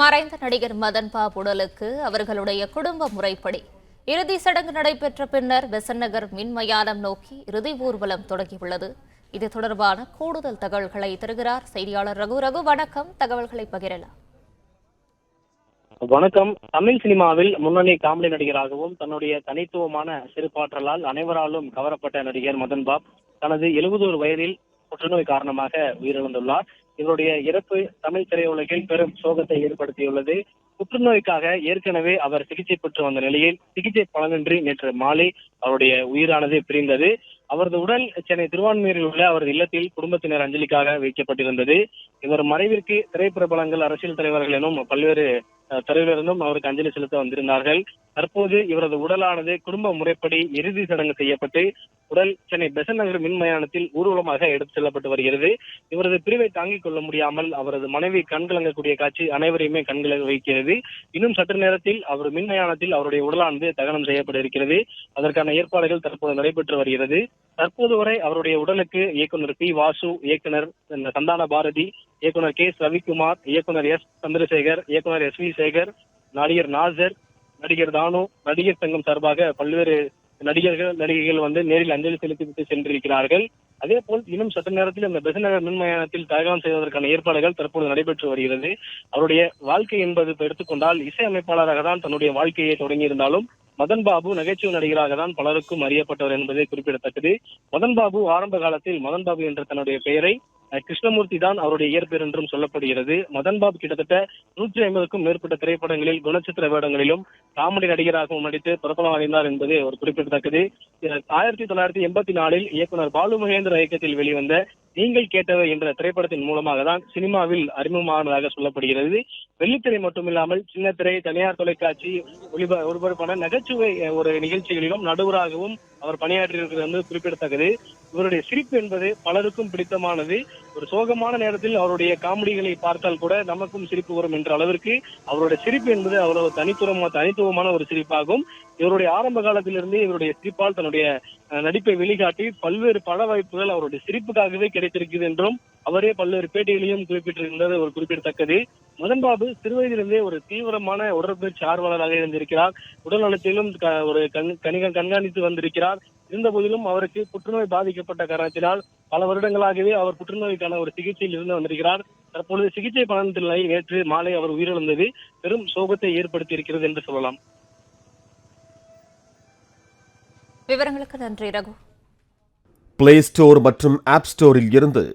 மறைந்த நடிகர் மதன் பாபு உடலுக்கு அவர்களுடைய குடும்ப முறைப்படி இறுதி சடங்கு நடைபெற்ற பின்னர் பெசன் மின்மயானம் நோக்கி இறுதி ஊர்வலம் தொடங்கியுள்ளது. இது தொடர்பான கூடுதல் தகவல்களை தருகிறார் செய்தியாளர் ரகு. ரகு வணக்கம். தகவல்களை பகிரலாம். வணக்கம். தமிழ் சினிமாவில் முன்னணி காமெடி நடிகராகவும் தன்னுடைய தனித்துவமான சிறுபாற்றலால் அனைவராலும் கவரப்பட்ட நடிகர் மதன் பாப் தனது எழுபதோரு வயதில் புற்றுநோய் காரணமாக உயிரிழந்துள்ளார். இவருடைய இறப்பு தமிழ் திரையுலகில் பெரும் சோகத்தை ஏற்படுத்தியுள்ளது. புற்றுநோய்க்காக ஏற்கனவே அவர் சிகிச்சை பெற்று வந்த நிலையில் சிகிச்சை பலனின்றி நேற்று மாலை அவருடைய உயிரானது பிரிந்தது. அவரது உடல் சென்னை திருவான்மையூரில் உள்ள அவரது இல்லத்தில் குடும்பத்தினர் அஞ்சலிக்காக வைக்கப்பட்டிருந்தது. இவர் மறைவிற்கு திரைப்பிரபலங்கள் அரசியல் தலைவர்கள் எனும் பல்வேறு அஹ், அவருக்கு அஞ்சலி செலுத்த வந்திருந்தார்கள். தற்போது இவரது உடலானது குடும்ப முறைப்படி இறுதி சடங்கு செய்யப்பட்டு உடல் சென்னை பெசன் நகர் மின்மயானத்தில் ஊர்வலமாக எடுத்து செல்லப்பட்டு வருகிறது. இவரது பிரிவை தாங்கிக் கொள்ள முடியாமல் அவரது மனைவி கண்கலங்கக்கூடிய காட்சி அனைவரையுமே கண்கலங்க வைக்கிறது. இன்னும் சற்று நேரத்தில் அவர் மின்மயானத்தில் அவருடைய உடலானது தகனம் செய்யப்பட இருக்கிறது அதற்கான ஏற்பாடுகள் தற்போது நடைபெற்று வருகிறது. தற்போது வரை அவருடைய உடலுக்கு இயக்குனர் பி வாசு இயக்குனர் சந்தான பாரதி இயக்குனர் கே. ரவிக்குமார் இயக்குனர் எஸ். சந்திரசேகர் இயக்குனர் எஸ். வி. சேகர் நடிகர் நாசர் நடிகர் தானு நடிகர் சங்கம் சார்பாக பல்வேறு நடிகர்கள் நடிகைகள் வந்து நேரில் அஞ்சலி செலுத்திவிட்டு சென்றிருக்கிறார்கள். அதே போல் இன்னும் சற்று நேரத்தில் இந்த பெசநகர் மின்மயானத்தில் தகவல் செய்வதற்கான ஏற்பாடுகள் தற்போது நடைபெற்று வருகிறது. அவருடைய வாழ்க்கை என்பது எடுத்துக்கொண்டால் இசை அமைப்பாளராக தான் தன்னுடைய வாழ்க்கையை தொடங்கியிருந்தாலும் மதன் பாபு நகைச்சுவை நடிகராக தான் பலருக்கும் அறியப்பட்டவர் என்பது குறிப்பிடத்தக்கது. மதன் பாபு ஆரம்ப காலத்தில் மதன் பாபு என்ற தன்னுடைய பெயரை கிருஷ்ணமூர்த்தி தான் அவருடைய இயற்பெயர் என்றும் சொல்லப்படுகிறது. மதன் பாபு கிட்டத்தட்ட நூற்றி ஐம்பதுக்கும் மேற்பட்ட திரைப்படங்களில் குணச்சித்திர வேடங்களிலும் காமெடி நடிகராகவும் நடித்து பிரபலமடைந்தார் என்பது ஒரு குறிப்பிடத்தக்கது. ஆயிரத்தி தொள்ளாயிரத்தி எண்பத்தி நாலில் இயக்குனர் பாலு மகேந்திர இயக்கத்தில் வெளிவந்த நீங்கள் கேட்டவை என்ற திரைப்படத்தின் மூலமாக தான் சினிமாவில் அறிமுகமானதாக சொல்லப்படுகிறது. வெள்ளித்திரை மட்டுமில்லாமல் சின்னத்திரை தனியார் தொலைக்காட்சி ஒளிப ஒளிபரப்பான நகைச்சுவை ஒரு நிகழ்ச்சிகளிலும் நடுவராகவும் அவர் பணியாற்றியிருக்கிறது வந்து குறிப்பிடத்தக்கது. இவருடைய சிரிப்பு என்பது பலருக்கும் பிடித்தமானது. ஒரு சோகமான நேரத்தில் அவருடைய காமெடிகளை பார்த்தால் கூட நமக்கும் சிரிப்பு வரும் என்ற அளவிற்கு அவருடைய சிரிப்பு என்பது அவ்வளவு தனித்துவமா தனித்துவமான ஒரு சிரிப்பாகும். இவருடைய ஆரம்ப காலத்திலிருந்து இவருடைய சிரிப்பால் தன்னுடைய அஹ், நடிப்பை வெளிக்காட்டி பல்வேறு பட வாய்ப்புகள் அவருடைய சிரிப்புக்காகவே கிடைத்திருக்கிறது என்றும் அவரே பல்வேறு பேட்டிகளையும் குறிப்பிட்டிருந்தது ஒரு குறிப்பிடத்தக்கது. மதன் பாபு சிறுவயதிலிருந்தே ஒரு தீவிரமான உடற்பயிற்சி ஆர்வலராக இருந்திருக்கிறார். உடல் நலத்திலும் க- ஒரு கண் கணிக கண்காணித்து வந்திருக்கிறார். இருந்த போதிலும் அவருக்கு புற்றுநோய் பாதிக்கப்பட்ட காரணத்தினால் பல வருடங்களாகவே அவர் புற்றுநோய்க்கான ஒரு சிகிச்சையில் இருந்து வந்திருக்கிறார். தற்பொழுது சிகிச்சை பலனத்தினை நேற்று மாலை அவர் உயிரிழந்தது. பெரும் சோகத்தை ஏற்படுத்தி இருக்கிறது என்று சொல்லலாம். விவரங்களுக்கு நன்றி ரகு. பிளே ஸ்டோர் மற்றும் ஆப் ஸ்டோரில் இருந்து